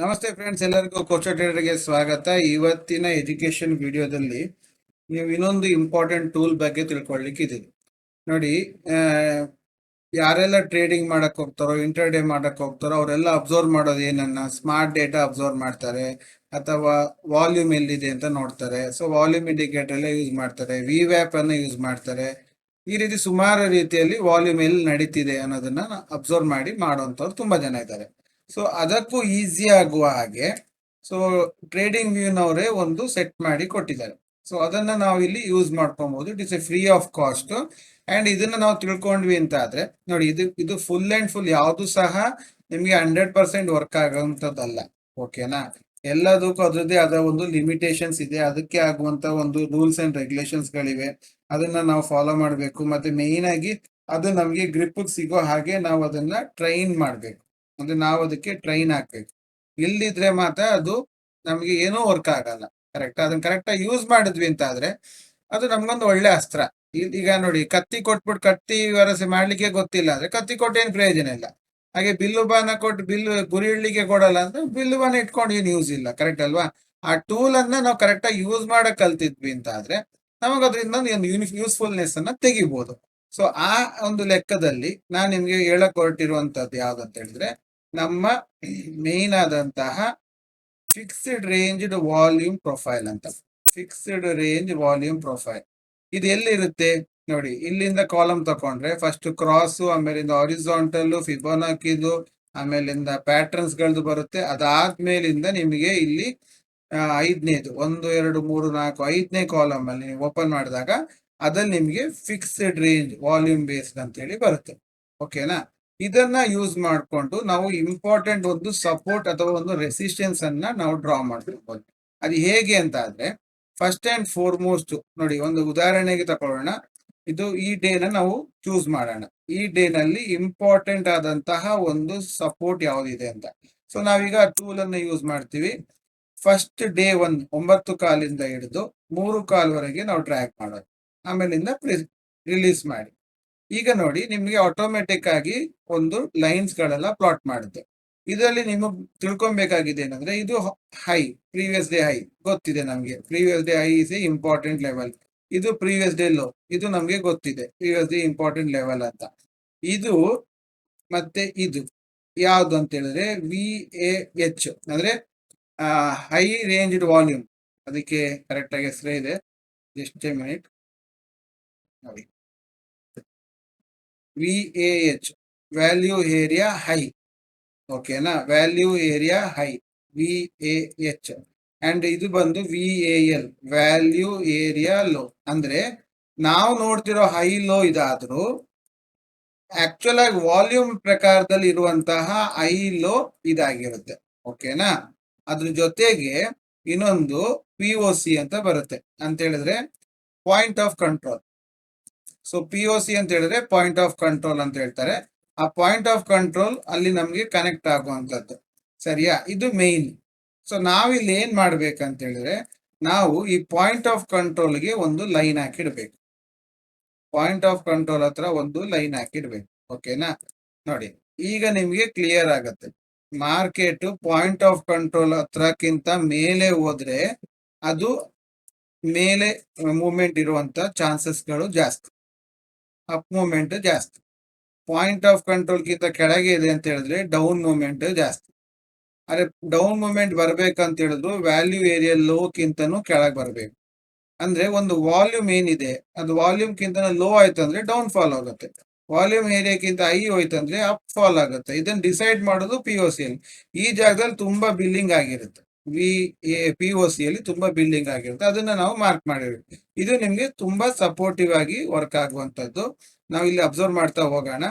ನಮಸ್ತೆ ಫ್ರೆಂಡ್ಸ್ ಎಲ್ಲರಿಗೂ ಕೋಚ ಟ್ರೇಡರ್ಗೆ ಸ್ವಾಗತ. ಇವತ್ತಿನ ಎಜುಕೇಶನ್ ವಿಡಿಯೋದಲ್ಲಿ ನೀವು ಇನ್ನೊಂದು ಇಂಪಾರ್ಟೆಂಟ್ ಟೂಲ್ ಬಗ್ಗೆ ತಿಳ್ಕೊಳ್ಳಿಕ್ಕೆ ನೋಡಿ ಯಾರೆಲ್ಲ ಟ್ರೇಡಿಂಗ್ ಮಾಡಕ್ ಹೋಗ್ತಾರೋ ಇಂಟರ್ಡೇ ಮಾಡಕ್ಕೆ ಹೋಗ್ತಾರೋ, ಅವರೆಲ್ಲ ಅಬ್ಸರ್ವ್ ಮಾಡೋದು ಏನನ್ನ? ಸ್ಮಾರ್ಟ್ ಡೇಟಾ ಅಬ್ಸರ್ವ್ ಮಾಡ್ತಾರೆ, ಅಥವಾ ವಾಲ್ಯೂಮ್ ಎಲ್ಲಿದೆ ಅಂತ ನೋಡ್ತಾರೆ. ಸೊ ವಾಲ್ಯೂಮ್ ಇಂಡಿಕೇಟರ್ ಎಲ್ಲ ಯೂಸ್ ಮಾಡ್ತಾರೆ ವಿ ವ್ಯಾಪ್ ಅನ್ನು ಯೂಸ್ ಮಾಡ್ತಾರೆ. ಈ ರೀತಿ ಸುಮಾರು ರೀತಿಯಲ್ಲಿ ವಾಲ್ಯೂಮ್ ಎಲ್ಲಿ ನಡೀತಿದೆ ಅನ್ನೋದನ್ನ ಅಬ್ಸರ್ವ್ ಮಾಡಿ ಮಾಡುವಂತವ್ರು ತುಂಬಾ ಜನ ಇದ್ದಾರೆ. ಸೊ ಅದಕ್ಕೂ ಈಸಿ ಆಗುವ ಹಾಗೆ. ಸೊ ಟ್ರೇಡಿಂಗ್ ವ್ಯೂನವರೇ ಒಂದು ಸೆಟ್ ಮಾಡಿ ಕೊಟ್ಟಿದ್ದಾರೆ. ಸೊ ಅದನ್ನ ನಾವು ಇಲ್ಲಿ ಯೂಸ್ ಮಾಡ್ಕೊಬಹುದು it is a free of cost and ಇದನ್ನ ನಾವು ತಿಳ್ಕೊಂಡ್ವಿ ಅಂತ ಆದ್ರೆ, ನೋಡಿ ಇದು ಇದು ಫುಲ್ ಅಂಡ್ ಫುಲ್ ಯಾವುದು ಸಹ ನಿಮ್ಗೆ ಹಂಡ್ರೆಡ್ ಪರ್ಸೆಂಟ್ ವರ್ಕ್ ಆಗುವಂತದ್ದಲ್ಲ ಓಕೆನಾ ಎಲ್ಲದಕ್ಕೂ ಅದರದ್ದೇ ಆದ ಒಂದು ಲಿಮಿಟೇಷನ್ಸ್ ಇದೆ. ಅದಕ್ಕೆ ಆಗುವಂತ ಒಂದು ರೂಲ್ಸ್ ಅಂಡ್ ರೆಗ್ಯುಲೇಷನ್ಸ್ ಗಳಿವೆ. ಅದನ್ನ ನಾವು ಫಾಲೋ ಮಾಡಬೇಕು. ಮತ್ತೆ ಮೇನ್ ಆಗಿ ಅದು ನಮಗೆ ಗ್ರಿಪ್ ಸಿಗೋ ಹಾಗೆ ನಾವು ಅದನ್ನ ಟ್ರೈನ್ ಮಾಡ್ಬೇಕು. ಅಂದ್ರೆ ನಾವು ಅದಕ್ಕೆ ಟ್ರೈನ್ ಹಾಕ್ಬೇಕು. ಇಲ್ಲಿದ್ರೆ ಮಾತ್ರ ಅದು ನಮ್ಗೆ ಏನೂ ವರ್ಕ್ ಆಗಲ್ಲ. ಕರೆಕ್ಟ್ ಅದನ್ನ ಕರೆಕ್ಟ್ ಆಗಿ ಯೂಸ್ ಮಾಡಿದ್ವಿ ಅಂತ ಆದ್ರೆ ಅದು ನಮ್ಗೊಂದು ಒಳ್ಳೆ ಅಸ್ತ್ರ. ಈಗ ನೋಡಿ ಕತ್ತಿ ಕೊಟ್ಬಿಟ್ಟು ಕತ್ತಿ ವರಸೆ ಮಾಡ್ಲಿಕ್ಕೆ ಗೊತ್ತಿಲ್ಲ ಅಂದ್ರೆ ಕತ್ತಿ ಕೊಟ್ಟು ಏನ್ ಪ್ರಯೋಜನ ಇಲ್ಲ. ಹಾಗೆ ಬಿಲ್ಲು ಬಾನ ಕೊಟ್ಟು ಬಿಲ್ಲು ಗುರಿ ಇಡ್ಲಿಕ್ಕೆ ಕೊಡಲ್ಲ ಅಂದ್ರೆ ಬಿಲ್ಲು ಬಾನ ಇಟ್ಕೊಂಡು ಏನು ಯೂಸ್ ಇಲ್ಲ. ಕರೆಕ್ಟ್ ಅಲ್ವಾ? ಆ ಟೂಲ್ ಅನ್ನ ನಾವು ಕರೆಕ್ಟ್ ಆಗಿ ಯೂಸ್ ಮಾಡಕ್ ಕಲ್ತಿದ್ವಿ ಅಂತ ಆದ್ರೆ ನಮಗ ಅದರಿಂದ ಒಂದು ಯೂಸ್ಫುಲ್ನೆಸ್ ಅನ್ನ ತೆಗಿಬಹುದು ಸೊ ಆ ಒಂದು ಲೆಕ್ಕದಲ್ಲಿ ನಾನು ನಿಮ್ಗೆ ಹೇಳಕ್ ಹೊರಟಿರುವಂತದ್ದು ಯಾವ್ದಂತ ಹೇಳಿದ್ರೆ ನಮ್ಮ ಮೇನ್ ಆದಂತಹ ಫಿಕ್ಸ್ಡ್ ರೇಂಜ್ಡ್ ವಾಲ್ಯೂಮ್ ಪ್ರೊಫೈಲ್ ಅಂತ. ಫಿಕ್ಸ್ಡ್ ರೇಂಜ್ ವಾಲ್ಯೂಮ್ ಪ್ರೊಫೈಲ್ ಇದು ಎಲ್ಲಿರುತ್ತೆ? ನೋಡಿ, ಇಲ್ಲಿಂದ ಕಾಲಮ್ ತಕೊಂಡ್ರೆ ಫಸ್ಟ್ ಕ್ರಾಸ್ ಆಮೇಲಿಂದ ಫಿಬೋನ್ ಫಿಬೋನಾಕಿದು ಆಮೇಲಿಂದ ಪ್ಯಾಟರ್ನ್ಸ್ ಗಳದ್ದು ಬರುತ್ತೆ. ಅದಾದ್ಮೇಲಿಂದ ನಿಮಗೆ ಇಲ್ಲಿ ಐದನೇದು, ಒಂದು, ಎರಡು, ಮೂರು, ನಾಲ್ಕು, ಐದನೇ ಕಾಲಮ್ ಅಲ್ಲಿ ನೀವು ಓಪನ್ ಮಾಡಿದಾಗ ಅದಲ್ಲಿ ನಿಮಗೆ ಫಿಕ್ಸ್ಡ್ ರೇಂಜ್ ವಾಲ್ಯೂಮ್ ಬೇಸ್ಡ್ ಅಂತ ಹೇಳಿ ಬರುತ್ತೆ ಓಕೆನಾ ಇದನ್ನ ಯೂಸ್ ಮಾಡಿಕೊಂಡು ನಾವು ಇಂಪಾರ್ಟೆಂಟ್ ಒಂದು ಸಪೋರ್ಟ್ ಅಥವಾ ಒಂದು ರೆಸಿಸ್ಟೆನ್ಸ್ ಅನ್ನ ನಾವು ಡ್ರಾ ಮಾಡ್ಕೊಳ್ಬೋದು. ಅದು ಹೇಗೆ ಅಂತ ಆದ್ರೆ ಫಸ್ಟ್ ಅಂಡ್ ಫೋರ್ಮೋಸ್ಟ್ ನೋಡಿ, ಒಂದು ಉದಾಹರಣೆಗೆ ತಗೊಳ್ಳೋಣ ಇದು ಈ ಡೇನ ನಾವು ಚೂಸ್ ಮಾಡೋಣ. ಈ ಡೇ ನಲ್ಲಿ ಇಂಪಾರ್ಟೆಂಟ್ ಆದಂತಹ ಒಂದು ಸಪೋರ್ಟ್ ಯಾವ್ದಿದೆ ಅಂತ. ಸೊ ನಾವೀಗ ಟೂಲ್ ಅನ್ನ ಯೂಸ್ ಮಾಡ್ತೀವಿ. ಫಸ್ಟ್ ಡೇ ಒಂದು ಒಂಬತ್ತು ಕಾಲಿಂದ ಹಿಡಿದು ಮೂರು ಕಾಲ್ವರೆಗೆ ನಾವು ಟ್ರ್ಯಾಕ್ ಮಾಡೋದು. ಆಮೇಲಿಂದ ರಿಲೀಸ್ ಮಾಡಿ. ಈಗ ನೋಡಿ ನಿಮಗೆ ಆಟೋಮೆಟಿಕ್ ಆಗಿ ಒಂದು ಲೈನ್ಸ್ ಗಳೆಲ್ಲ ಪ್ಲಾಟ್ ಮಾಡುತ್ತೆ. ಇದರಲ್ಲಿ ನಿಮಗೆ ತಿಳ್ಕೊಬೇಕಾಗಿದೆ ಏನಂದ್ರೆ ಇದು ಹೈ ಪ್ರೀವಿಯಸ್ ಡೇ ಹೈ ಗೊತ್ತಿದೆ ನಮಗೆ. Previous day high is a important level ಇದು ಪ್ರೀವಿಯಸ್ ಡೇ ಲೋ ಇದು ನಮಗೆ ಗೊತ್ತಿದೆ. ಪ್ರೀವಿಯಸ್ ಡೇ ಇಂಪಾರ್ಟೆಂಟ್ ಲೆವೆಲ್ ಅಂತ. ಇದು ಮತ್ತೆ ಇದು ಯಾವುದು ಅಂತ ಹೇಳಿದ್ರೆ ವಿ ಎ ಎಚ್ ಅಂದ್ರೆ ಹೈ ರೇಂಜ್ಡ್ ವಾಲ್ಯೂಮ್ ಅದಕ್ಕೆ ಕರೆಕ್ಟ್ ಆಗಿ ಹೆಸರೇ ಇದೆ. ಎಷ್ಟೇ ಮಿನಿಟ್ ನೋಡಿ. V H value area high ಓಕೆನಾ value area high V H and ಇದು ಬಂದು V A L value area low ಅಂದ್ರೆ ನಾವು ನೋಡ್ತಿರೋ ಹೈ ಲೋ ಇದಾದ್ರೂ ಆಕ್ಚುಲ್ ಆಗಿ ವಾಲ್ಯೂಮ್ ಪ್ರಕಾರದಲ್ಲಿ ಇರುವಂತಹ ಐ ಲೋ ಇದಾಗಿರುತ್ತೆ. ಓಕೆನಾ ಅದ್ರ ಜೊತೆಗೆ ಇನ್ನೊಂದು ಪಿ ಒ ಸಿ ಅಂತ ಬರುತ್ತೆ. ಅಂತ ಹೇಳಿದ್ರೆ point of control so P O C ಅಂತ ಹೇಳಿದ್ರೆ ಪಾಯಿಂಟ್ ಆಫ್ ಕಂಟ್ರೋಲ್ ಅಂತ ಹೇಳ್ತಾರೆ. ಆ ಪಾಯಿಂಟ್ ಆಫ್ ಕಂಟ್ರೋಲ್ ಅಲ್ಲಿ ನಮ್ಗೆ ಕನೆಕ್ಟ್ ಆಗುವಂಥದ್ದು. ಸರಿಯಾ? ಇದು ಮೇನ್ ಸೊ ನಾವಿಲ್ಲಿ ಏನ್ ಮಾಡ್ಬೇಕಂತ ಹೇಳಿದ್ರೆ ನಾವು ಈ ಪಾಯಿಂಟ್ ಆಫ್ ಕಂಟ್ರೋಲ್ಗೆ ಒಂದು ಲೈನ್ ಹಾಕಿಡ್ಬೇಕು. ಪಾಯಿಂಟ್ ಆಫ್ ಕಂಟ್ರೋಲ್ ಹತ್ರ ಒಂದು ಲೈನ್ ಹಾಕಿಡ್ಬೇಕು. ಓಕೆನಾ ನೋಡಿ, ಈಗ ನಿಮ್ಗೆ ಕ್ಲಿಯರ್ ಆಗತ್ತೆ. ಮಾರ್ಕೆಟ್ ಪಾಯಿಂಟ್ ಆಫ್ ಕಂಟ್ರೋಲ್ ಹತ್ರಕ್ಕಿಂತ ಮೇಲೆ ಹೋದ್ರೆ ಅದು ಮೇಲೆ ಮೂವ್ಮೆಂಟ್ ಇರುವಂತ ಚಾನ್ಸಸ್ಗಳು ಜಾಸ್ತಿ. ಅಪ್ ಮೂಮೆಂಟ್ ಜಾಸ್ತಿ. ಪಾಯಿಂಟ್ ಆಫ್ ಕಂಟ್ರೋಲ್ಗಿಂತ ಕೆಳಗೆ ಇದೆ ಅಂತ ಹೇಳಿದ್ರೆ ಡೌನ್ ಮೂಮೆಂಟ್ ಜಾಸ್ತಿ. ಆದರೆ ಡೌನ್ ಮೂಮೆಂಟ್ ಬರ್ಬೇಕಂತ ಹೇಳಿದ್ರು ವ್ಯಾಲ್ಯೂ ಏರಿಯಾ ಲೋಕ್ಕಿಂತನೂ ಕೆಳಗೆ ಬರಬೇಕು. ಅಂದ್ರೆ ಒಂದು ವಾಲ್ಯೂಮ್ ಏನಿದೆ, ಅದು ವಾಲ್ಯೂಮ್ ಕಿಂತ ಲೋ ಆಯ್ತು ಅಂದ್ರೆ ಡೌನ್ ಫಾಲ್ ಆಗುತ್ತೆ. ವಾಲ್ಯೂಮ್ ಏರಿಯಾಕ್ಕಿಂತ ಐ ಹೋಯ್ತು ಅಂದ್ರೆ ಅಪ್ ಫಾಲ್ ಆಗುತ್ತೆ. ಇದನ್ನ ಡಿಸೈಡ್ ಮಾಡೋದು ಪಿ ಓ ಸಿ ಈ ಜಾಗದಲ್ಲಿ ತುಂಬಾ ಬಿಲ್ಲಿಂಗ್ ಆಗಿರುತ್ತೆ. V A P O C ಅಲ್ಲಿ ತುಂಬಾ ಬಿಲ್ಡಿಂಗ್ ಆಗಿರುತ್ತೆ. ಅದನ್ನ ನಾವು ಮಾರ್ಕ್ ಮಾಡಿರ್ತೀವಿ ಇದು ನಿಮ್ಗೆ ತುಂಬಾ ಸಪೋರ್ಟಿವ್ ಆಗಿ ವರ್ಕ್ ಆಗುವಂತದ್ದು ನಾವು ಇಲ್ಲಿ ಅಬ್ಸರ್ವ್ ಮಾಡ್ತಾ ಹೋಗೋಣ.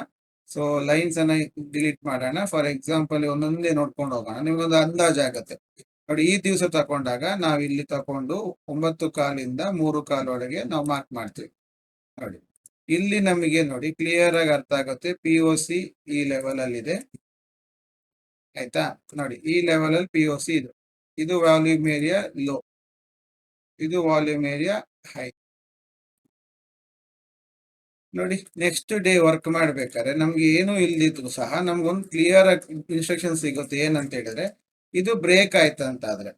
ಸೊ ಲೈನ್ಸ್ ಅನ್ನ ಡಿಲೀಟ್ ಮಾಡೋಣ. ಫಾರ್ ಎಕ್ಸಾಂಪಲ್ ಒಂದೊಂದೇ ನೋಡ್ಕೊಂಡು ಹೋಗೋಣ. ನಿಮ್ಗೊಂದು ಅಂದಾಜು ಆಗತ್ತೆ. ನೋಡಿ, ಈ ದಿವಸ ತಕೊಂಡಾಗ ನಾವು ಇಲ್ಲಿ ತಕೊಂಡು ಒಂಬತ್ತು ಕಾಲಿಂದ ಮೂರು ಕಾಲೊಳಗೆ ನಾವು ಮಾರ್ಕ್ ಮಾಡ್ತೀವಿ. ನೋಡಿ, ಇಲ್ಲಿ ನಮಗೆ ನೋಡಿ ಕ್ಲಿಯರ್ ಆಗಿ ಅರ್ಥ ಆಗುತ್ತೆ. ಪಿ ಒ ಸಿ ಈ ಲೆವೆಲ್ ಅಲ್ಲಿ ಇದೆ ಆಯ್ತಾ? ನೋಡಿ, ಈ ಲೆವೆಲ್ ಅಲ್ಲಿ ಪಿ ಒ ಸಿ ಇದು. ಇದು ವ್ಯಾಲ್ಯೂಮ್ ಏರಿಯಾ ಲೋ ಇದು ವಾಲ್ಯೂಮ್ ಏರಿಯಾ ಹೈ ನೋಡಿ ನೆಕ್ಸ್ಟ್ ಡೇ ವರ್ಕ್ ಮಾಡ್ಬೇಕಾದ್ರೆ ನಮ್ಗೆ ಏನು ಇಲ್ದಿದ್ರು ಸಹ ನಮ್ಗೊಂದು ಕ್ಲಿಯರ್ ಆಗಿ ಇನ್ಸ್ಟ್ರಕ್ಷನ್ ಸಿಗುತ್ತೆ ಏನಂತ ಹೇಳಿದ್ರೆ, ಇದು ಬ್ರೇಕ್ ಆಯ್ತು ಅಂತ ಆದ್ರೆ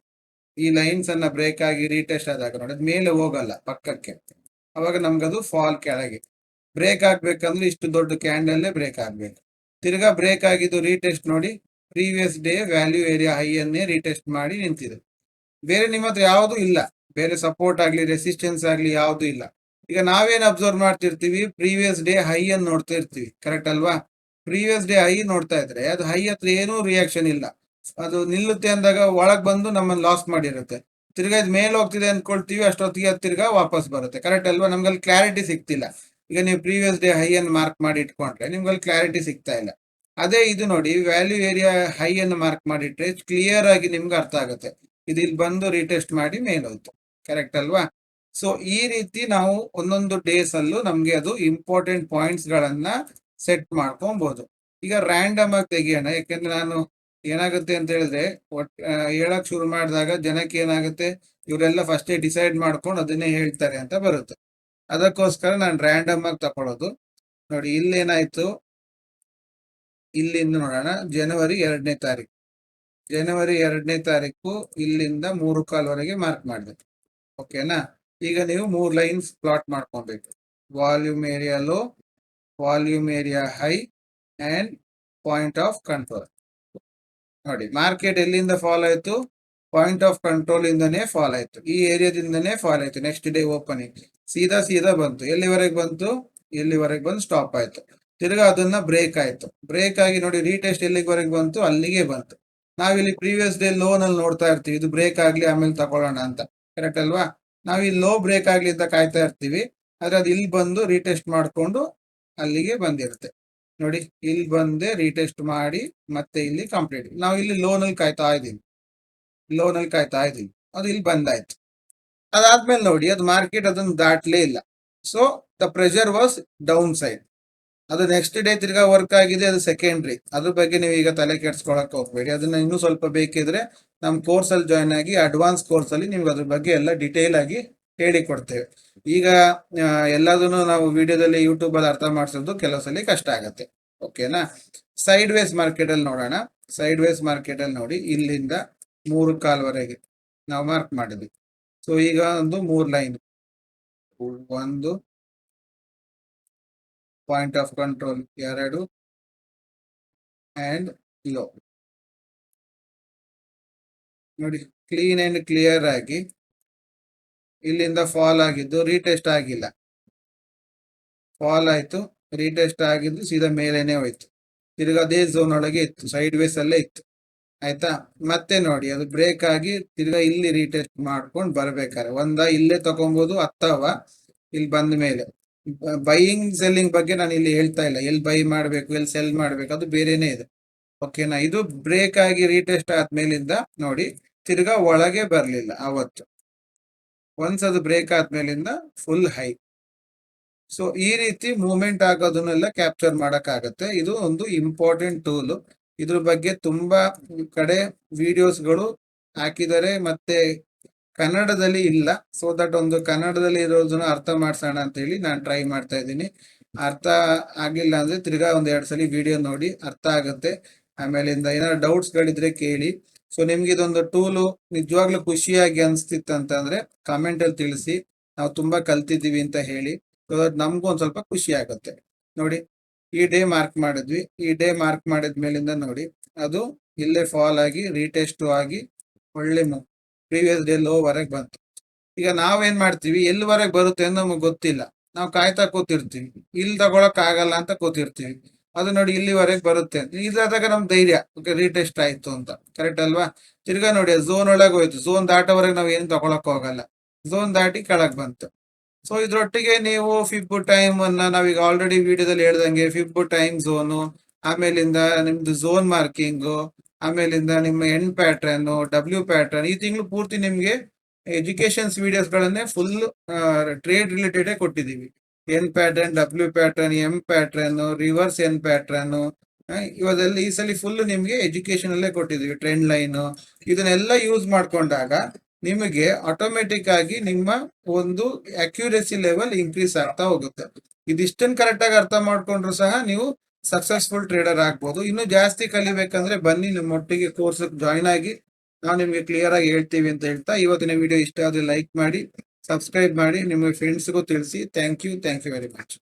ಈ ಲೈನ್ಸ್ ಅನ್ನ ಬ್ರೇಕ್ ಆಗಿ ರೀಟೆಸ್ಟ್ ಆದಾಗ ನೋಡಿ ಮೇಲೆ ಹೋಗಲ್ಲ ಪಕ್ಕಕ್ಕೆ. ಅವಾಗ ನಮ್ಗದು ಫಾಲ್ ಕೆಳಗೆ. ಬ್ರೇಕ್ ಆಗ್ಬೇಕಂದ್ರೆ ಇಷ್ಟು ದೊಡ್ಡ ಕ್ಯಾಂಡಲ್ಲೇ ಬ್ರೇಕ್ ಆಗ್ಬೇಕು. ತಿರ್ಗಾ ಬ್ರೇಕ್ ಆಗಿದ್ದು ರೀಟೆಸ್ಟ್ ನೋಡಿ previous day value area high ಅನ್ನೇ ರೀಟೆಸ್ಟ್ ಮಾಡಿ ನಿಂತಿದೆ. ಬೇರೆ ನಿಮ್ಮ ಹತ್ರ ಯಾವುದು ಇಲ್ಲ. ಬೇರೆ ಸಪೋರ್ಟ್ ಆಗಲಿ ರೆಸಿಸ್ಟೆನ್ಸ್ ಆಗಲಿ ಯಾವುದು ಇಲ್ಲ. ಈಗ ನಾವೇನು ಅಬ್ಸರ್ವ್ ಮಾಡ್ತಿರ್ತೀವಿ? ಪ್ರೀವಿಯಸ್ ಡೇ ಹೈ ಅನ್ನು ನೋಡ್ತಾ ಇರ್ತೀವಿ. ಕರೆಕ್ಟ್ ಅಲ್ವಾ? ಪ್ರೀವಿಯಸ್ ಡೇ ಹೈ ನೋಡ್ತಾ ಇದ್ರೆ ಅದು ಹೈ ಹತ್ರ ಏನೂ ರಿಯಾಕ್ಷನ್ ಇಲ್ಲ. ಅದು ನಿಲ್ಲುತ್ತೆ ಅಂದಾಗ ಒಳಗೆ ಬಂದು ನಮ್ಮನ್ನು ಲಾಸ್ ಮಾಡಿರುತ್ತೆ. ತಿರ್ಗಾ ಇದು ಮೇಲೆ ಹೋಗ್ತಿದೆ ಅಂದ್ಕೊಳ್ತೀವಿ ಅಷ್ಟೊತ್ತಿಗೆ ಅದು ತಿರ್ಗಾ ವಾಪಸ್ ಬರುತ್ತೆ. ಕರೆಕ್ಟ್ ಅಲ್ವಾ? ನಮ್ಗಲ್ಲಿ ಕ್ಲಾರಿಟಿ ಸಿಗ್ತಿಲ್ಲ. ಈಗ ನೀವು ಪ್ರೀವಿಯಸ್ ಡೇ ಹೈ ಅನ್ನು ಮಾರ್ಕ್ ಮಾಡಿ ಇಟ್ಕೊಂಡ್ರೆ ನಿಮ್ಗಲ್ಲಿ ಕ್ಲಾರಿಟಿ ಸಿಗ್ತಾ ಇಲ್ಲ. ಅದೇ ಇದು ನೋಡಿ ವ್ಯಾಲ್ಯೂ ಏರಿಯಾ ಹೈ ಅನ್ನು ಮಾರ್ಕ್ ಮಾಡಿಟ್ರೆ ಕ್ಲಿಯರ್ ಆಗಿ ನಿಮ್ಗೆ ಅರ್ಥ ಆಗುತ್ತೆ. ಇದು ಇಲ್ಲಿ ಬಂದು ರೀಟೆಸ್ಟ್ ಮಾಡಿ ಮೇಲೆ ಹೋಯ್ತು. ಕರೆಕ್ಟ್ ಅಲ್ವಾ? ಸೊ ಈ ರೀತಿ ನಾವು ಒಂದೊಂದು ಡೇಸ್ ಅಲ್ಲೂ ನಮ್ಗೆ ಅದು ಇಂಪಾರ್ಟೆಂಟ್ ಪಾಯಿಂಟ್ಸ್ ಗಳನ್ನ ಸೆಟ್ ಮಾಡ್ಕೊಬಹುದು ಈಗ ರ್ಯಾಂಡಮ್ ಆಗಿ ತೆಗಿಯೋಣ. ಯಾಕೆಂದ್ರೆ ನಾನು ಏನಾಗುತ್ತೆ ಅಂತ ಹೇಳಿದ್ರೆ, ಒಟ್ ಹೇಳಕ್ ಶುರು ಮಾಡಿದಾಗ ಜನಕ್ಕೆ ಏನಾಗುತ್ತೆ? ಇವರೆಲ್ಲ ಫಸ್ಟೇ ಡಿಸೈಡ್ ಮಾಡ್ಕೊಂಡು ಅದನ್ನೇ ಹೇಳ್ತಾರೆ ಅಂತ ಬರುತ್ತೆ. ಅದಕ್ಕೋಸ್ಕರ ನಾನು ರ್ಯಾಂಡಮ್ ಆಗಿ ತಕೊಳ್ಳೋದು. ನೋಡಿ, ಇಲ್ಲೇನಾಯ್ತು? ಇಲ್ಲಿಂದ ನೋಡೋಣ. ಜನವರಿ ಎರಡನೇ ತಾರೀಕು. ಜನವರಿ ಎರಡನೇ ತಾರೀಕು ಇಲ್ಲಿಂದ ಮೂರು ಕಾಲ್ವರೆಗೆ ಮಾರ್ಕ್ ಮಾಡಿದೆ ಓಕೆನಾ ಈಗ ನೀವು ಮೂರು ಲೈನ್ಸ್ ಪ್ಲಾಟ್ ಮಾಡ್ಕೊಬೇಕು. Volume area low volume area high and point of control ನೋಡಿ ಮಾರ್ಕೆಟ್ ಎಲ್ಲಿಂದ ಫಾಲ್ ಆಯಿತು? ಪಾಯಿಂಟ್ ಆಫ್ ಕಂಟ್ರೋಲ್ ಇಂದನೇ ಫಾಲ್ ಆಯ್ತು. ಈ ಏರಿಯಾದಿಂದನೇ ಫಾಲ್ ಆಯಿತು. ನೆಕ್ಸ್ಟ್ ಡೇ ಓಪನಿಂಗ್ ಸೀದಾ ಸೀದಾ ಬಂತು. ಎಲ್ಲಿವರೆಗೆ ಬಂತು? ಎಲ್ಲಿವರೆಗೆ ಬಂದು ಸ್ಟಾಪ್ ಆಯ್ತು. ತಿರ್ಗಾ ಅದನ್ನ ಬ್ರೇಕ್ ಆಯ್ತು. ಬ್ರೇಕ್ ಆಗಿ ನೋಡಿ ರೀಟೆಸ್ಟ್ ಎಲ್ಲಿವರೆಗೆ ಬಂತು? ಅಲ್ಲಿಗೆ ಬಂತು. ನಾವಿಲ್ಲಿ ಪ್ರೀವಿಯಸ್ ಡೇ ಲೋನ್ ಅಲ್ಲಿ ನೋಡ್ತಾ ಇರ್ತೀವಿ. ಇದು ಬ್ರೇಕ್ ಆಗ್ಲಿ ಆಮೇಲೆ ತಗೊಳ್ಳೋಣ ಅಂತ. ಕರೆಕ್ಟ್ ಅಲ್ವಾ? ನಾವ್ ಇಲ್ಲಿ ಲೋ ಬ್ರೇಕ್ ಆಗ್ಲಿ ಅಂತ ಕಾಯ್ತಾ ಇರ್ತೀವಿ. ಆದ್ರೆ ಅದು ಇಲ್ಲಿ ಬಂದು ರೀಟೆಸ್ಟ್ ಮಾಡ್ಕೊಂಡು ಅಲ್ಲಿಗೆ ಬಂದಿರುತ್ತೆ. ನೋಡಿ ಇಲ್ಲಿ ಬಂದೆ ರೀಟೆಸ್ಟ್ ಮಾಡಿ ಮತ್ತೆ ಇಲ್ಲಿ ಕಂಪ್ಲೀಟ್ ನಾವು ಇಲ್ಲಿ ಲೋನ್ ಅಲ್ಲಿ ಕಾಯ್ತಾ ಇದೀವಿ ಲೋನ್ ಅಲ್ಲಿ ಕಾಯ್ತಾ ಇದೀವಿ ಅದು ಇಲ್ಲಿ ಬಂದಾಯ್ತು. ಅದಾದ್ಮೇಲೆ ನೋಡಿ, ಅದು ಮಾರ್ಕೆಟ್ ಅದನ್ನ ದಾಟ್ಲೇ ಇಲ್ಲ. So the pressure was down side ಅದು ನೆಕ್ಸ್ಟ್ ಡೇ ತಿರ್ಗಾ ವರ್ಕ್ ಆಗಿದೆ, ಅದು ಸೆಕೆಂಡ್ರಿ ಅದ್ರ ಬಗ್ಗೆ ನೀವು ಈಗ ತಲೆ ಕೆಡ್ಸ್ಕೊಳಕ್ ಹೋಗ್ಬೇಡಿ. ಅದನ್ನ ಇನ್ನೂ ಸ್ವಲ್ಪ ಬೇಕಿದ್ರೆ ನಮ್ಮ ಕೋರ್ಸ್ ಅಲ್ಲಿ ಜಾಯ್ನ್ ಆಗಿ ಅಡ್ವಾನ್ಸ್ ಕೋರ್ಸ್ ಅಲ್ಲಿ ನಿಮ್ಗೆ ಅದ್ರ ಬಗ್ಗೆ ಎಲ್ಲ ಡಿಟೇಲ್ ಆಗಿ ಹೇಳಿ ಕೊಡ್ತೇವೆ ಈಗ ಎಲ್ಲದನ್ನು ನಾವು ವಿಡಿಯೋದಲ್ಲಿ ಯೂಟ್ಯೂಬ್ ಅಲ್ಲಿ ಅರ್ಥ ಮಾಡಿಸೋದು ಕೆಲವು ಸಲ ಕಷ್ಟ ಆಗತ್ತೆ. ಓಕೆನಾ ಸೈಡ್ ವೇಸ್ ಮಾರ್ಕೆಟ್ ಅಲ್ಲಿ ನೋಡೋಣ. ಸೈಡ್ ವೇಸ್ ಮಾರ್ಕೆಟ್ ಅಲ್ಲಿ ನೋಡಿ, ಇಲ್ಲಿಂದ ಮೂರು ಕಾಲ್ವರೆಗೆ ನಾವು ಮಾರ್ಕ್ ಮಾಡಿದ್ವಿ. ಸೊ ಈಗ ಒಂದು ಮೂರು ಲೈನ್ ಒಂದು ಪಾಯಿಂಟ್ ಆಫ್ ಕಂಟ್ರೋಲ್ ಎರಡು ಅಂಡ್ ಲೋ ನೋಡಿ ಕ್ಲೀನ್ ಅಂಡ್ ಕ್ಲಿಯರ್ ಆಗಿ ಇಲ್ಲಿಂದ ಫಾಲ್ ಆಗಿದ್ದು ರೀಟೆಸ್ಟ್ ಆಗಿಲ್ಲ. ಫಾಲ್ ಆಯ್ತು ರೀಟೆಸ್ಟ್ ಆಗಿದ್ದು ಸೀದಾ ಮೇಲೇನೆ ಹೋಯ್ತು. ತಿರ್ಗಾ ಅದೇ ಝೋನ್ ಒಳಗೆ ಇತ್ತು ಸೈಡ್ ವೇಸ್ ಅಲ್ಲೇ ಇತ್ತು. ಆಯ್ತಾ? ಮತ್ತೆ ನೋಡಿ, ಅದು ಬ್ರೇಕ್ ಆಗಿ ತಿರ್ಗಾ ಇಲ್ಲಿ ರೀಟೆಸ್ಟ್ ಮಾಡ್ಕೊಂಡು ಬರ್ಬೇಕಾರೆ ಒಂದ ಇಲ್ಲೇ ತಗೊಬೋದು ಅಥವಾ ಇಲ್ಲಿ ಬಂದ ಮೇಲೆ. ಬೈಯಿಂಗ್ ಸೆಲ್ಲಿಂಗ್ ಬಗ್ಗೆ ನಾನು ಇಲ್ಲಿ ಹೇಳ್ತಾ ಇಲ್ಲ. ಎಲ್ಲಿ ಬೈ ಮಾಡಬೇಕು, ಎಲ್ಲಿ ಸೆಲ್ ಮಾಡಬೇಕು, ಅದು ಬೇರೆನೇ ಇದೆ. ಓಕೆನಾ ಇದು ಬ್ರೇಕ್ ಆಗಿ ರೀಟೆಸ್ಟ್ ಆದ್ಮೇಲಿಂದ ನೋಡಿ, ತಿರ್ಗಾ ಒಳಗೆ ಬರಲಿಲ್ಲ ಅವತ್ತು. ಒನ್ಸ್ ಅದು ಬ್ರೇಕ್ ಆದ್ಮೇಲಿಂದ ಫುಲ್ ಹೈ ಸೊ ಈ ರೀತಿ ಮೂವ್ಮೆಂಟ್ ಆಗೋದನ್ನೆಲ್ಲ ಕ್ಯಾಪ್ಚರ್ ಮಾಡೋಕ್ಕಾಗತ್ತೆ. ಇದು ಒಂದು ಇಂಪಾರ್ಟೆಂಟ್ ಟೂಲ್ ಇದ್ರ ಬಗ್ಗೆ ತುಂಬಾ ಕಡೆ ವಿಡಿಯೋಸ್ಗಳು ಹಾಕಿದ್ದಾರೆ. ಮತ್ತೆ ಕನ್ನಡದಲ್ಲಿ ಇಲ್ಲ. ಸೊ ದಟ್ ಒಂದು ಕನ್ನಡದಲ್ಲಿ ಇರೋದನ್ನ ಅರ್ಥ ಮಾಡ್ಸೋಣ ಅಂತ ಹೇಳಿ ನಾನು ಟ್ರೈ ಮಾಡ್ತಾ ಇದ್ದೀನಿ. ಅರ್ಥ ಆಗಿಲ್ಲ ಅಂದ್ರೆ ತಿರ್ಗಾ ಒಂದ್ ಎರಡು ಸಲ ವಿಡಿಯೋ ನೋಡಿ, ಅರ್ಥ ಆಗುತ್ತೆ. ಆಮೇಲಿಂದ ಏನಾದ್ರು ಡೌಟ್ಸ್ ಗಳಿದ್ರೆ ಕೇಳಿ. ಸೊ ನಿಮ್ಗೆ ಇದೊಂದು ಟೂಲು ನಿಜವಾಗ್ಲೂ ಖುಷಿಯಾಗಿ ಅನಿಸ್ತಿತ್ತು ಅಂತಂದ್ರೆ ಕಾಮೆಂಟ್ ಅಲ್ಲಿ ತಿಳಿಸಿ. ನಾವು ತುಂಬಾ ಕಲ್ತಿದ್ದೀವಿ ಅಂತ ಹೇಳಿ. ಸೊ ನಮ್ಗೂ ಒಂದ್ ಸ್ವಲ್ಪ ಖುಷಿ ಆಗುತ್ತೆ. ನೋಡಿ, ಈ ಡೇ ಮಾರ್ಕ್ ಮಾಡಿದ್ವಿ. ಈ ಡೇ ಮಾರ್ಕ್ ಮಾಡಿದ ಮೇಲಿಂದ ನೋಡಿ, ಅದು ಇಲ್ಲೇ ಫಾಲ್ ಆಗಿ ರೀಟೆಸ್ಟ್ ಆಗಿ, ಒಳ್ಳೆ ಪ್ರೀವಿಯಸ್ ಡೇ ಲೋ ವರೆಗೆ ಬಂತು. ಈಗ ನಾವೇನ್ ಮಾಡ್ತೀವಿ? ಎಲ್ಲಿವರೆಗೆ ಬರುತ್ತೆ ಅಂತ ನಮಗೆ ಗೊತ್ತಿಲ್ಲ. ನಾವು ಕಾಯ್ತಾ ಕೂತಿರ್ತೀವಿ. ಇಲ್ಲಿ ತಗೊಳಕ್ ಆಗಲ್ಲ ಅಂತ ಕೂತಿರ್ತೀವಿ. ಅದು ನೋಡಿ ಇಲ್ಲಿವರೆಗೆ ಬರುತ್ತೆ ಇದಾದಾಗ ನಮ್ ಧೈರ್ಯ. ಓಕೆ ರೀಟೆಸ್ಟ್ ಆಯ್ತು ಅಂತ. ಕರೆಕ್ಟ್ ಅಲ್ವಾ? ತಿರ್ಗಾ ನೋಡಿ ಝೋನ್ ಒಳಗೆ ಹೋಯ್ತು. ಝೋನ್ ದಾಟೋವರೆಗೆ ನಾವ್ ಏನು ತಗೊಳಕ್ ಹೋಗಲ್ಲ. ಝೋನ್ ದಾಟಿ ಕೆಳಗ್ ಬಂತು. ಸೊ ಇದ್ರೊಟ್ಟಿಗೆ ನೀವು ಫಿಬ್ ಟೈಮ್ ಅನ್ನ ನಾವೀಗ ಆಲ್ರೆಡಿ ವಿಡಿಯೋದಲ್ಲಿ ಹೇಳ್ದಂಗೆ ಫಿಬ್ ಟೈಮ್ ಝೋನು ಆಮೇಲಿಂದ ನಿಮ್ದು ಝೋನ್ ಮಾರ್ಕಿಂಗು ಆಮೇಲಿಂದ ನಿಮ್ಮ ಎನ್ ಪ್ಯಾಟ್ರನ್ ಡಬ್ಲ್ಯೂ ಪ್ಯಾಟ್ರನ್ ಈ ತಿಂಗಳು ಪೂರ್ತಿ ನಿಮಗೆ ಎಜುಕೇಶನ್ಸ್ ವಿಡಿಯೋಸ್ ಗಳನ್ನೇ full trade related ಕೊಟ್ಟಿದೀವಿ. N pattern W pattern M pattern reverse N pattern ಇವಾಗ ಈ ಸಲ ಫುಲ್ ನಿಮಗೆ ಎಜುಕೇಶನ್ ಅಲ್ಲೇ ಕೊಟ್ಟಿದೀವಿ ಟ್ರೆಂಡ್ ಲೈನ್ ಇದನ್ನೆಲ್ಲ ಯೂಸ್ ಮಾಡ್ಕೊಂಡಾಗ ನಿಮಗೆ ಆಟೋಮೆಟಿಕ್ ಆಗಿ ನಿಮ್ಮ ಒಂದು ಅಕ್ಯುರೇಸಿ ಲೆವೆಲ್ ಇನ್ಕ್ರೀಸ್ ಆಗ್ತಾ ಹೋಗುತ್ತೆ. ಇದಿಷ್ಟನ್ನು ಕರೆಕ್ಟ್ ಆಗಿ ಅರ್ಥ ಮಾಡ್ಕೊಂಡ್ರು ಸಹ ನೀವು ಸಕ್ಸಸ್ಫುಲ್ ಟ್ರೇಡರ್ ಆಗ್ಬೋದು. ಇನ್ನು ಜಾಸ್ತಿ ಕಲಿಬೇಕಂದ್ರೆ ಬನ್ನಿ, ನಿಮ್ಮ ಒಟ್ಟಿಗೆ ಕೋರ್ಸ್ ಜಾಯ್ನ್ ಆಗಿ ನಾವು ನಿಮಗೆ ಕ್ಲಿಯರ್ ಆಗಿ ಹೇಳ್ತೀವಿ ಅಂತ ಹೇಳ್ತಾ ಇವತ್ತಿನ ವಿಡಿಯೋ ಇಷ್ಟ ಆದರೆ ಲೈಕ್ ಮಾಡಿ ಸಬ್ಸ್ಕ್ರೈಬ್ ಮಾಡಿ ನಿಮ್ಮ ಫ್ರೆಂಡ್ಸ್ಗೂ ತಿಳಿಸಿ. Thank you thank you very much